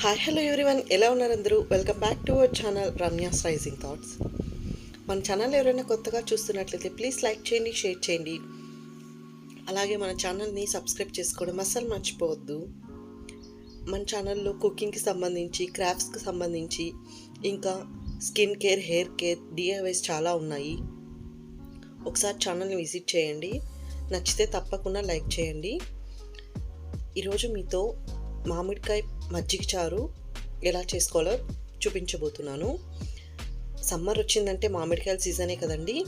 Hi hello everyone ఎలా ఉన్నారు అందరూ? Welcome back to our channel Ramya's rising thoughts మన ఛానల్ ఎవరైనా కొత్తగా చూస్తున్నట్లయితే ప్లీజ్ లైక్ చేయండి షేర్ చేయండి. అలాగే మన ఛానల్ని సబ్స్క్రైబ్ చేసుకోవడం అస్సలు మర్చిపోవద్దు. మన ఛానల్లో కుకింగ్కి సంబంధించి క్రాఫ్ట్స్కి సంబంధించి ఇంకా skin care hair care DIYs చాలా ఉన్నాయి. ఒకసారి ఛానల్ని విజిట్ చేయండి. నచ్చితే తప్పకుండా లైక్ చేయండి. ఈరోజు మీతో మామిడికాయ మజ్జిగ చారు ఎలా చేసుకోవాలో చూపించబోతున్నాను. సమ్మర్ వచ్చిందంటే మామిడికాయల సీజనే కదండి.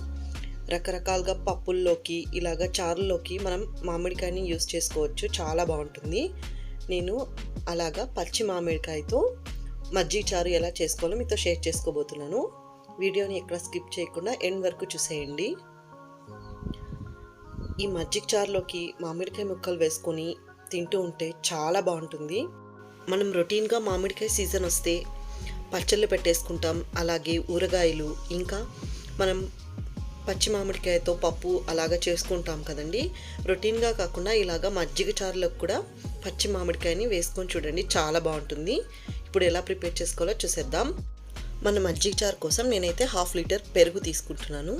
రకరకాలుగా పప్పుల్లోకి ఇలాగ చారుల్లోకి మనం మామిడికాయని యూస్ చేసుకోవచ్చు. చాలా బాగుంటుంది. నేను అలాగా పచ్చి మామిడికాయతో మజ్జిగ చారు ఎలా చేసుకోవాలో మీతో షేర్ చేసుకోబోతున్నాను. వీడియోని ఎక్కడ స్కిప్ చేయకుండా ఎండ్ వరకు చూసేయండి. ఈ మజ్జిగ చారులోకి మామిడికాయ ముక్కలు వేసుకొని తింటూ ఉంటే చాలా బాగుంటుంది. మనం రొటీన్గా మామిడికాయ సీజన్ వస్తే పచ్చళ్ళు పెట్టేసుకుంటాం అలాగే ఊరగాయలు ఇంకా మనం పచ్చి మామిడికాయతో పప్పు అలాగా చేసుకుంటాం కదండి. రొటీన్గా కాకుండా ఇలాగా మజ్జిగ చారులకు కూడా పచ్చి మామిడికాయని వేసుకొని చూడండి చాలా బాగుంటుంది. ఇప్పుడు ఎలా ప్రిపేర్ చేసుకోవాలో చూసేద్దాం. మన మజ్జిగ చారు కోసం నేనైతే హాఫ్ లీటర్ పెరుగు తీసుకుంటున్నాను.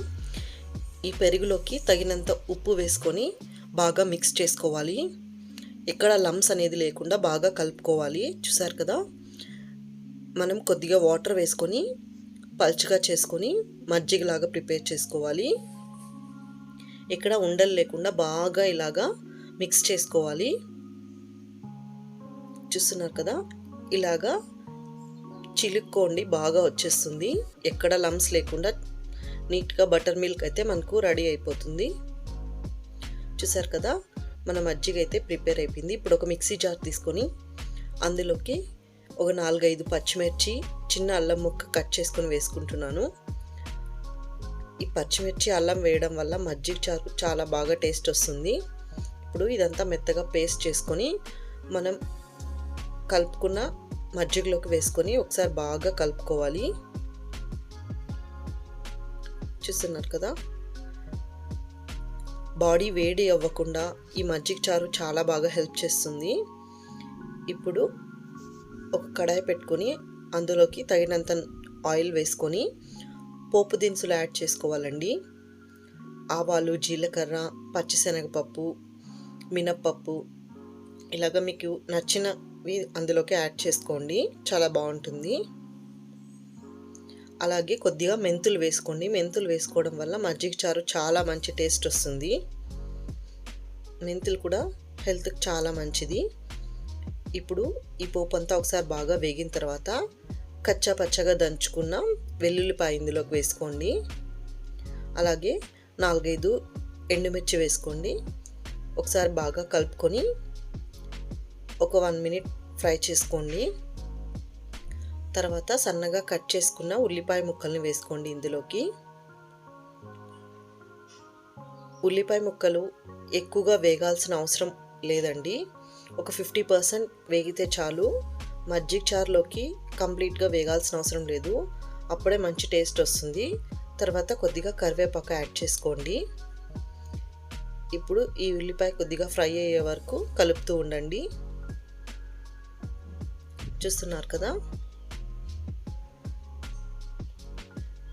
ఈ పెరుగులోకి తగినంత ఉప్పు వేసుకొని బాగా మిక్స్ చేసుకోవాలి. ఎక్కడ లమ్స్ అనేది లేకుండా బాగా కలుపుకోవాలి. చూసారు కదా? మనం కొద్దిగా వాటర్ వేసుకొని పల్చగా చేసుకొని మజ్జిగలాగా ప్రిపేర్ చేసుకోవాలి. ఎక్కడ ఉండలు లేకుండా బాగా ఇలాగా మిక్స్ చేసుకోవాలి. చూస్తున్నారు కదా? ఇలాగా చిలుక్కోండి బాగా వచ్చేస్తుంది. ఎక్కడ లమ్స్ లేకుండా నీట్గా బటర్ మిల్క్ అయితే మనకు రెడీ అయిపోతుంది. చూసారు కదా? మన మజ్జిగ అయితే ప్రిపేర్ అయిపోయింది. ఇప్పుడు ఒక మిక్సీ జార్ తీసుకొని అందులోకి ఒక నాలుగైదు పచ్చిమిర్చి చిన్న అల్లం ముక్క కట్ చేసుకొని వేసుకుంటున్నాను. ఈ పచ్చిమిర్చి అల్లం వేయడం వల్ల మజ్జిగ చారు చాలా బాగా టేస్ట్ వస్తుంది. ఇప్పుడు ఇదంతా మెత్తగా పేస్ట్ చేసుకొని మనం కలుపుకున్న మజ్జిగలోకి వేసుకొని ఒకసారి బాగా కలుపుకోవాలి. చూస్తున్నారు కదా? బాడీ వేడి అవ్వకుండా ఈ మజ్జిగ చారు చాలా బాగా హెల్ప్ చేస్తుంది. ఇప్పుడు ఒక కడాయి పెట్టుకొని అందులోకి తగినంత ఆయిల్ వేసుకొని పోపు దినుసులు యాడ్ చేసుకోవాలండి. ఆవాలు జీలకర్ర పచ్చిశనగపప్పు మినప్పప్పు ఇలాగ మీకు నచ్చినవి అందులోకి యాడ్ చేసుకోండి. చాలా బాగుంటుంది. అలాగే కొద్దిగా మెంతులు వేసుకోండి. మెంతులు వేసుకోవడం వల్ల మజ్జిగ చారు చాలా మంచి టేస్ట్ వస్తుంది. మెంతులు కూడా హెల్త్కి చాలా మంచిది. ఇప్పుడు ఈ పోపు అంతా ఒకసారి బాగా వేగిన తర్వాత కచ్చా పచ్చగా దంచుకున్న వెల్లుల్లిపాయ ఇందులోకి వేసుకోండి. అలాగే నాలుగైదు ఎండుమిర్చి వేసుకోండి. ఒకసారి బాగా కలుపుకొని ఒక వన్ మినిట్ ఫ్రై చేసుకోండి. తర్వాత సన్నగా కట్ చేసుకున్న ఉల్లిపాయ ముక్కల్ని వేసుకోండి ఇందులోకి. ఉల్లిపాయ ముక్కలు ఎక్కువగా వేగాల్సిన అవసరం లేదండి. ఒక ఫిఫ్టీ పర్సెంట్ వేగితే చాలు. మజ్జిగ చారులోకి కంప్లీట్గా వేగాల్సిన అవసరం లేదు. అప్పుడే మంచి టేస్ట్ వస్తుంది. తర్వాత కొద్దిగా కరివేపాకు యాడ్ చేసుకోండి. ఇప్పుడు ఈ ఉల్లిపాయ కొద్దిగా ఫ్రై అయ్యే వరకు కలుపుతూ ఉండండి. చూస్తున్నారు కదా?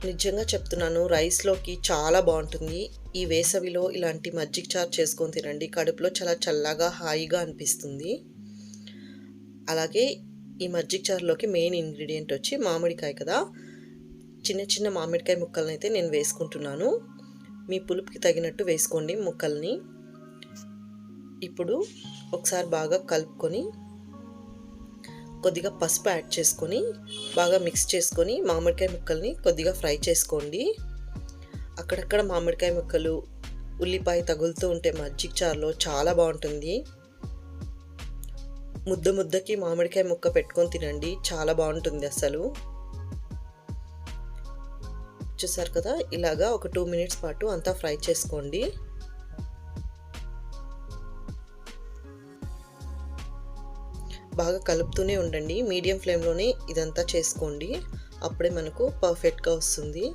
నిజంగా చెప్తున్నాను రైస్లోకి చాలా బాగుంటుంది. ఈ వేసవిలో ఇలాంటి మజ్జిగ చారు చేసుకొని తినండి. కడుపులో చాలా చల్లగా హాయిగా అనిపిస్తుంది. అలాగే ఈ మజ్జిగ చారులోకి మెయిన్ ఇంగ్రీడియంట్ వచ్చి మామిడికాయ కదా. చిన్న చిన్న మామిడికాయ ముక్కలను అయితే నేను వేసుకుంటున్నాను. మీ పులుపుకి తగినట్టు వేసుకోండి ముక్కల్ని. ఇప్పుడు ఒకసారి బాగా కలుపుకొని కొద్దిగా పసుపు యాడ్ చేసుకొని బాగా మిక్స్ చేసుకొని మామిడికాయ ముక్కల్ని కొద్దిగా ఫ్రై చేసుకోండి. అక్కడక్కడ మామిడికాయ ముక్కలు ఉల్లిపాయ తగులుతూ ఉంటే మజ్జిగ చారులో చాలా బాగుంటుంది. ముద్ద ముద్దకి మామిడికాయ ముక్క పెట్టుకొని తినండి చాలా బాగుంటుంది అసలు. చూసారు కదా ఇలాగా ఒక టూ మినిట్స్ పాటు అంతా ఫ్రై చేసుకోండి. బాగా కలుపుతూనే ఉండండి. మీడియం ఫ్లేమ్లోనే ఇదంతా చేసుకోండి. అప్పుడే మనకు పర్ఫెక్ట్గా వస్తుంది.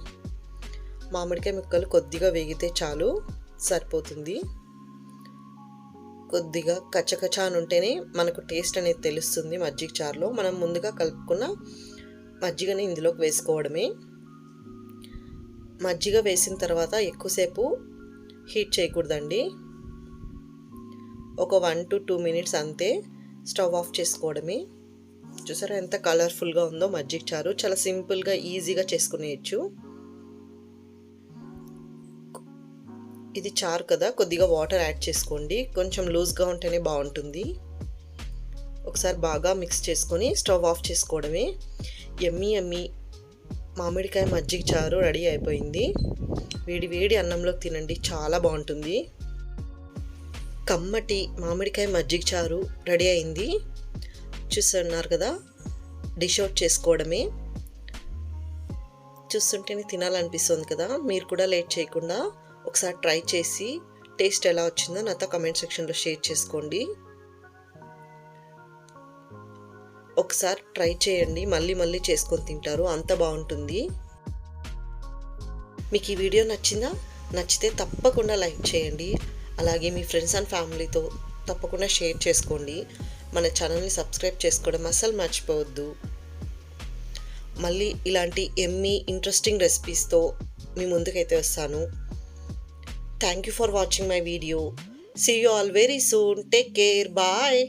మామిడికాయ ముక్కలు కొద్దిగా వేగితే చాలు సరిపోతుంది. కొద్దిగా కచ్చకచ్చ అని ఉంటేనే మనకు టేస్ట్ అనేది తెలుస్తుంది మజ్జిగ చారులో. మనం ముందుగా కలుపుకున్న మజ్జిగని ఇందులోకి వేసుకోవడమే. మజ్జిగ వేసిన తర్వాత ఎక్కువసేపు హీట్ చేయకూడదండి. ఒక వన్ టు టూ మినిట్స్ అంతే. స్టవ్ ఆఫ్ చేసుకోవడమే. చూసారా ఎంత కలర్ఫుల్గా ఉందో మజ్జిగ చారు. చాలా సింపుల్గా ఈజీగా చేసుకునేయచ్చు. ఇది చారు కదా కొద్దిగా వాటర్ యాడ్ చేసుకోండి. కొంచెం లూజ్గా ఉంటేనే బాగుంటుంది. ఒకసారి బాగా మిక్స్ చేసుకొని స్టవ్ ఆఫ్ చేసుకోవడమే. ఎమ్మి ఎమ్మి మామిడికాయ మజ్జిగ చారు రెడీ అయిపోయింది. వేడి వేడి అన్నంలోకి తినండి చాలా బాగుంటుంది. కమ్మటి మామిడికాయ మజ్జిగ చారు రెడీ అయింది. చూస్తున్నారు కదా డిష్ అవుట్ చేసుకోవడమే. చూస్తుంటేనే తినాలనిపిస్తుంది కదా మీరు కూడా లేట్ చేయకుండా ఒకసారి ట్రై చేసి టేస్ట్ ఎలా వచ్చిందో నాతో కమెంట్ సెక్షన్లో షేర్ చేసుకోండి. ఒకసారి ట్రై చేయండి మళ్ళీ మళ్ళీ చేసుకొని తింటారు అంత బాగుంటుంది. మీకు ఈ వీడియో నచ్చిందా? నచ్చితే తప్పకుండా లైక్ చేయండి. అలాగే మీ ఫ్రెండ్స్ అండ్ ఫ్యామిలీతో తప్పకుండా షేర్ చేసుకోండి. మన ఛానల్ని సబ్స్క్రైబ్ చేసుకోవడం అస్సలు మర్చిపోవద్దు. మళ్ళీ ఇలాంటి ఎమ్మి ఇంట్రెస్టింగ్ రెసిపీస్తో మీ ముందుకైతే వస్తాను. Thank you for watching my video see you all very soon take care bye